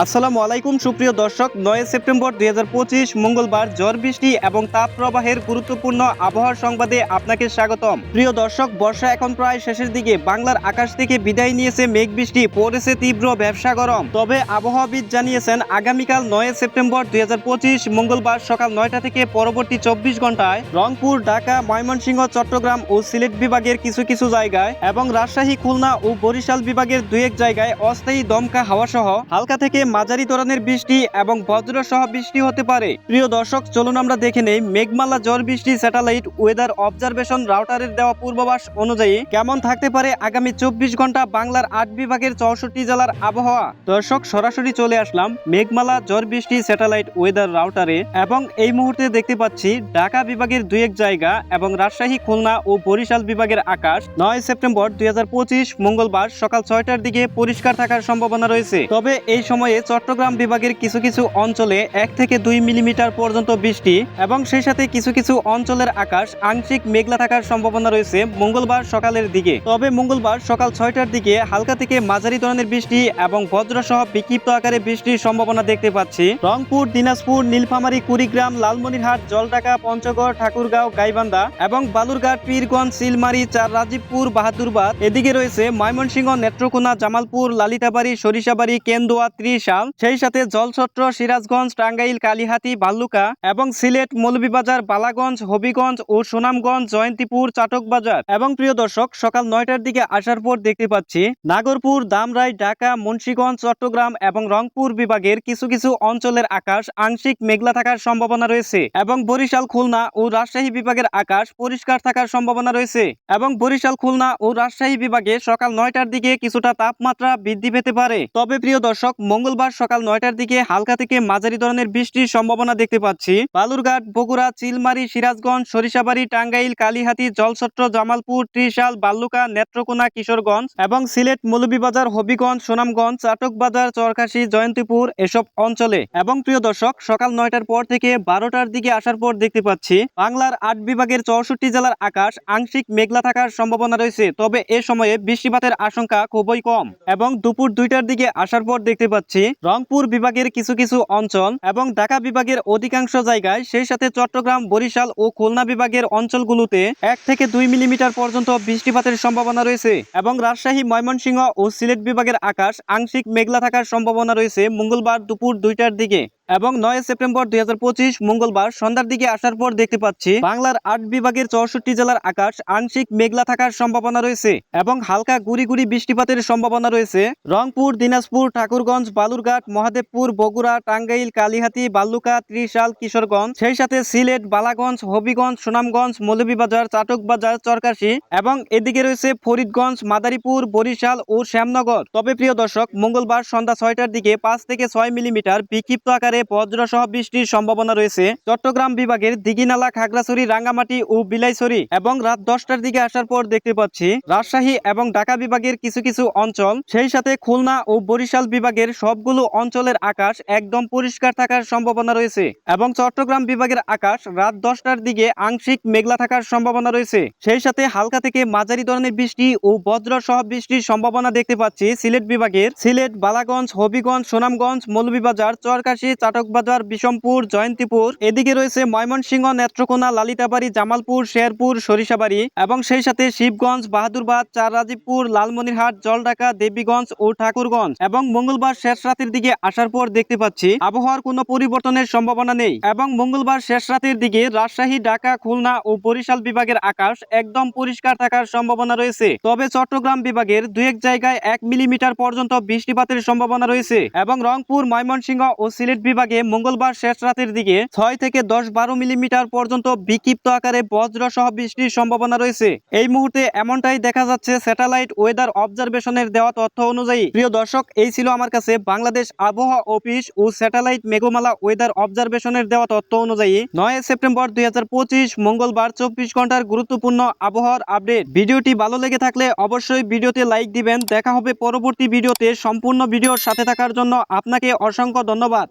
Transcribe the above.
আসসালামু আলাইকুম, সুপ্রিয় দর্শক। নয় সেপ্টেম্বর দুই হাজার পঁচিশ, মঙ্গলবার ঝড় বৃষ্টি এবং তাপ প্রবাহের গুরুত্বপূর্ণ আবহাওয়ার সংবাদে আপনাকে স্বাগতম। প্রিয় দর্শক, বর্ষা এখন প্রায় শেষের দিকে। বাংলার আকাশ থেকে বিদায় নিয়েছে মেঘ বৃষ্টি, পড়েছে তীব্র ব্যবসা গরম। তবে আবহাওয়াবিদ জানিয়েছেন, আগামীকাল নয় সেপ্টেম্বর দুই হাজার পঁচিশ, মঙ্গলবার সকাল নয়টা থেকে পরবর্তী চব্বিশ ঘন্টায় রংপুর, ঢাকা, ময়মনসিংহ, চট্টগ্রাম ও সিলেট বিভাগের কিছু কিছু জায়গায় এবং রাজশাহী, খুলনা ও বরিশাল বিভাগের দুই এক জায়গায় অস্থায়ী দমকা হাওয়া সহ হালকা থেকে মাঝারি ধরনের বৃষ্টি এবং বজ্র সহ বৃষ্টি হতে পারে। প্রিয় দর্শক, চলুন আমরা দেখে নেই মেঘমালা ঝড় বৃষ্টি স্যাটেলাইট ওয়েদার অবজারভেশন রাউটারের দেওয়া পূর্বাভাস অনুযায়ী কেমন থাকতে পারে আগামী চব্বিশ ঘণ্টা বাংলার আট বিভাগের চৌষট্টি জেলার আবহাওয়া। দর্শক, সরাসরি চলে আসলাম মেঘমালা ঝড় বৃষ্টি স্যাটেলাইট ওয়েদার রাউটারে এবং এই মুহূর্তে দেখতে পাচ্ছি ঢাকা বিভাগের দুই এক জায়গা এবং রাজশাহী, খুলনা ও বরিশাল বিভাগের আকাশ। নয় সেপ্টেম্বর দুই হাজার পঁচিশ মঙ্গলবার সকাল ছয়টার দিকে পরিষ্কার থাকার সম্ভাবনা রয়েছে। তবে এই সময়ে চট্টগ্রাম বিভাগের কিছু কিছু অঞ্চলে এক থেকে দুই মিলিমিটার পর্যন্ত বৃষ্টি এবং সেই সাথে কিছু কিছু অঞ্চলের আকাশ আংশিক মেঘলা থাকার সম্ভাবনা রয়েছে মঙ্গলবার সকালের দিকে। তবে মঙ্গলবার সকাল ছয়টার দিকে হালকা থেকে মাঝারি ধরনের বৃষ্টি এবং বজ্রসহ বিক্ষিপ্ত আকারে বৃষ্টির সম্ভাবনা দেখতে পাচ্ছি। রংপুর, দিনাজপুর, নীলফামারী, কুড়িগ্রাম, লালমনিরহাট, জলঢাকা, পঞ্চগড়, ঠাকুরগাঁও, গাইবান্ধা এবং বালুরঘাট, পীরগঞ্জ সিলমারি চার রাজীবপুর বাহাদুরবাদ। এদিকে রয়েছে ময়মনসিংহ, নেত্রকোনা, জামালপুর, লালিতাবাড়ি, সরিষাবাড়ি, কেন্দুয়া ত্রিশাল সেই সাথে জলছত্র, সিরাজগঞ্জ, টাঙ্গাইল, কালিহাতি ভাল্লুকা এবং সিলেট, মৌলভীবাজার, বালাগঞ্জ, হবিগঞ্জ ও সুনামগঞ্জ, জয়ন্তীপুর, চাটকবাজার। এবং প্রিয় দর্শক, সকাল নয়টার দিকে আসার পর দেখতে পাচ্ছি, নাগরপুর, দামরাই, ঢাকা, মুন্সীগঞ্জ, চট্টগ্রাম এবং রংপুর বিভাগের কিছু কিছু অঞ্চলের আকাশ আংশিক মেঘলা থাকার সম্ভাবনা রয়েছে এবং বরিশাল, খুলনা ও রাজশাহী বিভাগের আকাশ পরিষ্কার থাকার সম্ভাবনা রয়েছে এবং বরিশাল, খুলনা ও রাজশাহী বিভাগে সকাল নয়টার দিকে কিছুটা তাপমাত্রা বৃদ্ধি পেতে পারে। তবে প্রিয় দর্শক মঙ্গলবার সকাল নয়টার দিকে হালকা থেকে মাঝারি ধরনের বৃষ্টির সম্ভাবনা দেখতে পাচ্ছি। বালুরঘাট, বগুড়া, চিলমারি, সিরাজগঞ্জ, সরিষাবাড়ি, টাঙ্গাইল, কালিহাতি, জলছত্র, জামালপুর, ত্রিশাল বাল্লুকা নেত্রকোনা, কিশোরগঞ্জ এবং সিলেট, মৌলভীবাজার, হবিগঞ্জ, সুনামগঞ্জ, চাটকবাজার, চরকাশি, জয়ন্তীপুর এসব অঞ্চলে। এবং প্রিয় দর্শক, সকাল নয়টার পর থেকে বারোটার দিকে আসার পর দেখতে পাচ্ছি, বাংলার আট বিভাগের চৌষট্টি জেলার আকাশ আংশিক মেঘলা থাকার সম্ভাবনা রয়েছে। তবে এ সময়ে বৃষ্টিপাতের আশঙ্কা খুবই কম এবং দুপুর দুইটার দিকে আসার পর দেখতে পাচ্ছি রংপুর বিভাগের কিছু কিছু অঞ্চল এবং ঢাকা বিভাগের অধিকাংশ জায়গায় সেই সাথে চট্টগ্রাম, বরিশাল ও খুলনা বিভাগের অঞ্চলগুলোতে এক থেকে দুই মিলিমিটার পর্যন্ত বৃষ্টিপাতের সম্ভাবনা রয়েছে এবং রাজশাহী, ময়মনসিংহ ও সিলেট বিভাগের আকাশ আংশিক মেঘলা থাকার সম্ভাবনা রয়েছে মঙ্গলবার দুপুর দুইটার দিকে। এবং নয় সেপ্টেম্বর দুই হাজার পঁচিশ মঙ্গলবার সন্ধ্যার দিকে আসার পর দেখতে পাচ্ছি, বাংলার আট বিভাগের চৌষট্টি জেলার আকাশ আংশিক মেঘলা থাকার সম্ভাবনা রয়েছে এবং হালকা গুড়ি গুড়ি বৃষ্টিপাতের সম্ভাবনা রয়েছে। রংপুর, দিনাজপুর, ঠাকুরগঞ্জ, বালুরঘাট, মহাদেবপুর, বগুড়া, টাঙ্গাইল, কালিহাতি বাল্লুকা ত্রিশাল, কিশোরগঞ্জ, সেই সাথে সিলেট, বালাগঞ্জ, হবিগঞ্জ, সুনামগঞ্জ, মৌলভীবাজার, চাটকবাজার, চরকাশি এবং এদিকে রয়েছে ফরিদগঞ্জ, মাদারীপুর, বরিশাল ও শ্যামনগর। তবে প্রিয় দর্শক, মঙ্গলবার সন্ধ্যা ছয়টার দিকে পাঁচ থেকে ছয় মিলিমিটার বিক্ষিপ্ত আকারে বজ্রসহ বৃষ্টির সম্ভাবনা রয়েছে। চট্টগ্রাম বিভাগের দিঘিনালা, খাগড়াছড়ি, রাঙ্গামাটি ও বিলাইছড়ি এবং রাত দশটার দিকে আসার পর দেখতে পাচ্ছি, রাজশাহী এবং ঢাকা বিভাগের কিছু কিছু অঞ্চল, সেই সাথে খুলনা ও বরিশাল বিভাগের সবগুলো অঞ্চলের আকাশ একদম পরিষ্কার থাকার সম্ভাবনা রয়েছে এবং চট্টগ্রাম বিভাগের আকাশ রাত দশটার দিকে আংশিক মেঘলা থাকার সম্ভাবনা রয়েছে। সেই সাথে হালকা থেকে মাঝারি ধরনের বৃষ্টি ও বজ্র সহ বৃষ্টির সম্ভাবনা দেখতে পাচ্ছি সিলেট বিভাগের সিলেট, বালাগঞ্জ, হবিগঞ্জ, সুনামগঞ্জ, মৌলভীবাজার, চরকাশি চাটকবাজার বিষমপুর জয়ন্তীপুর। এদিকে রয়েছে ময়মনসিংহ নেত্রকোনা, লালিতাবাড়ি, জামালপুর, শেরপুর, সরিষাবাড়ি এবং সেই সাথে শিবগঞ্জ, বাহাদুরবাদ চার রাজীবপুর লালমনিরহাট, জলঢাকা, দেবীগঞ্জ ও ঠাকুরগঞ্জ এবং মঙ্গলবার শেষ রাতের দিকে আসার পর দেখতে পাচ্ছি আবহাওয়ার কোনো পরিবর্তনের সম্ভাবনা নেই এবং মঙ্গলবার শেষ রাতের দিকে রাজশাহী, ঢাকা, খুলনা ও বরিশাল বিভাগের আকাশ একদম পরিষ্কার থাকার সম্ভাবনা রয়েছে। তবে চট্টগ্রাম বিভাগের দু এক জায়গায় এক মিলিমিটার পর্যন্ত বৃষ্টিপাতের সম্ভাবনা রয়েছে এবং রংপুর, ময়মনসিংহ ও সিলেট বিভাগে মঙ্গলবার শেষ রাতের দিকে ছয় থেকে দশ বারো মিলিমিটার পর্যন্ত বিক্ষিপ্ত আকারে বজ্র সহ বৃষ্টির সম্ভাবনা রয়েছে। এই মুহূর্তে এমনটাই দেখা যাচ্ছে স্যাটেলাইট ওয়েদার অবজারভেশনের দেওয়া তথ্য অনুযায়ী। প্রিয় দর্শক, এই ছিল আমার কাছে বাংলাদেশ আবহাওয়া অফিস ও স্যাটেলাইট মেঘমালা ওয়েদার অবজারভেশনের দেওয়া তথ্য অনুযায়ী। নয় সেপ্টেম্বর দুই হাজার পঁচিশ, মঙ্গলবার চব্বিশ ঘণ্টার গুরুত্বপূর্ণ আবহাওয়ার আপডেট। ভিডিওটি ভালো লেগে থাকলে অবশ্যই ভিডিওতে লাইক দিবেন। দেখা হবে পরবর্তী ভিডিওতে। সম্পূর্ণ ভিডিওর সাথে থাকার জন্য আপনাকে অসংখ্য ধন্যবাদ।